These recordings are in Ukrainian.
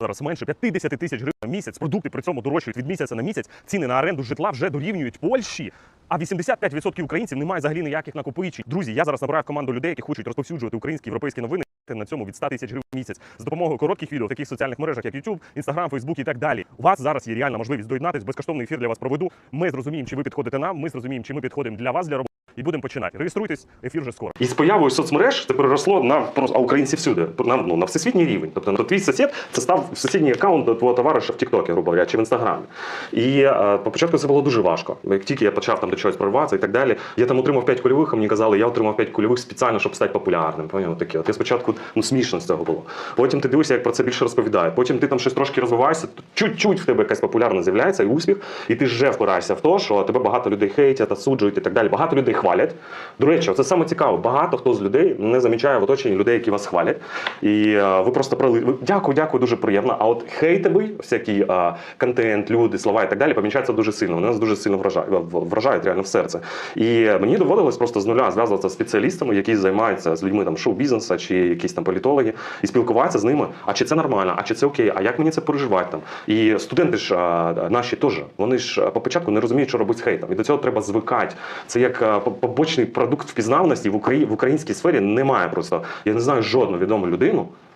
зараз менше 50 тисяч гривень на місяць. Продукти при цьому дорожчають від місяця на місяць. Ціни на оренду житла вже дорівнюють Польщі. А 85% українців не мають взагалі ніяких накопичень. Друзі, я зараз набираю команду людей, які хочуть розповсюджувати українські європейські новини на цьому від 100 тисяч гривень в місяць з допомогою коротких відео в таких соціальних мережах, як YouTube, Instagram, Facebook і так далі. У вас зараз є реальна можливість доєднатись. Безкоштовний ефір для вас проведу. Ми зрозуміємо, чи ви підходите нам. Ми зрозуміємо, чи ми підходимо для вас для роботи. І будемо починати. Реєструйтесь, ефір вже скоро. І з появою соцмереж це переросло на просто українці всюди на, ну, на всесвітній рівень. Тобто на твій сусід це став сусідній аккаунт до твого товариша в Тіктокі, грубо говоря, чи в інстаграмі. І е, по початку це було дуже важко. Як тільки я почав там до чогось прориватися і так далі, я там отримав 5 кульових, а мені казали, я отримав 5 кульових спеціально, щоб стати популярним. Поняв? Таке. От я спочатку ну смішно з цього було. Потім ти дивишся, як про це більше розповідає. Потім ти там щось трошки розвиваєшся, чуть-чуть в тебе якась популярна з'являється і успіх, і ти вже впираєшся в те, що тебе багато людей хейтять, осуджують і так далі. Багато людей хвалять. До речі, це саме цікаво. Багато хто з людей не замічає в оточенні людей, які вас хвалять. І е, ви просто прали. Ви дякую, дякую, дуже приємно. А от хейтовий, всякий е, контент, люди, слова і так далі, помічаються дуже сильно. Вони нас дуже сильно вражають, вражають реально в серце. І мені доводилось просто з нуля зв'язуватися з спеціалістами, які займаються з людьми там шоу-бізнесу чи якісь там політологи, і спілкуватися з ними. А чи це нормально, а чи це окей, а як мені це переживати там? І студенти ж а, наші теж, вони ж а, по початку не розуміють, що робити з хейтом. І до цього треба звикати. Це як а, побочний продукт впізнаваності в Україні в українській сфері немає просто. Я не знаю жодну відому людину.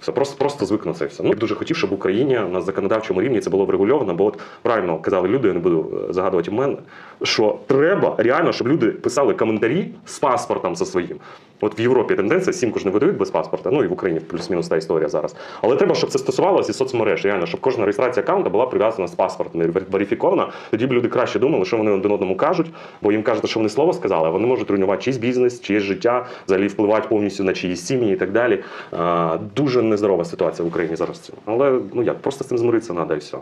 Все, просто, просто звик на це все. Ну, дуже хотів, щоб в Україні на законодавчому рівні це було врегульовано, бо от правильно казали люди, я не буду загадувати загадувати мене, що треба реально, щоб люди писали коментарі з паспортом за своїм. От в Європі тенденція сімку ж не видають без паспорта, ну і в Україні плюс-мінус та історія зараз. Але треба, щоб це стосувалося і соцмереж, реально, щоб кожна реєстрація аккаунта була прив'язана з паспортом, верифікована. Тоді б люди краще думали, що вони один одному кажуть, бо їм кажуть, що вони слово сказали, а вони можуть руйнувати чийсь бізнес, чиєсь життя, взагалі впливати повністю на чиїсь сім'ї і так далі. А, дуже нездорова ситуація в Україні зараз. Але ну як, просто з цим змиритися треба і все.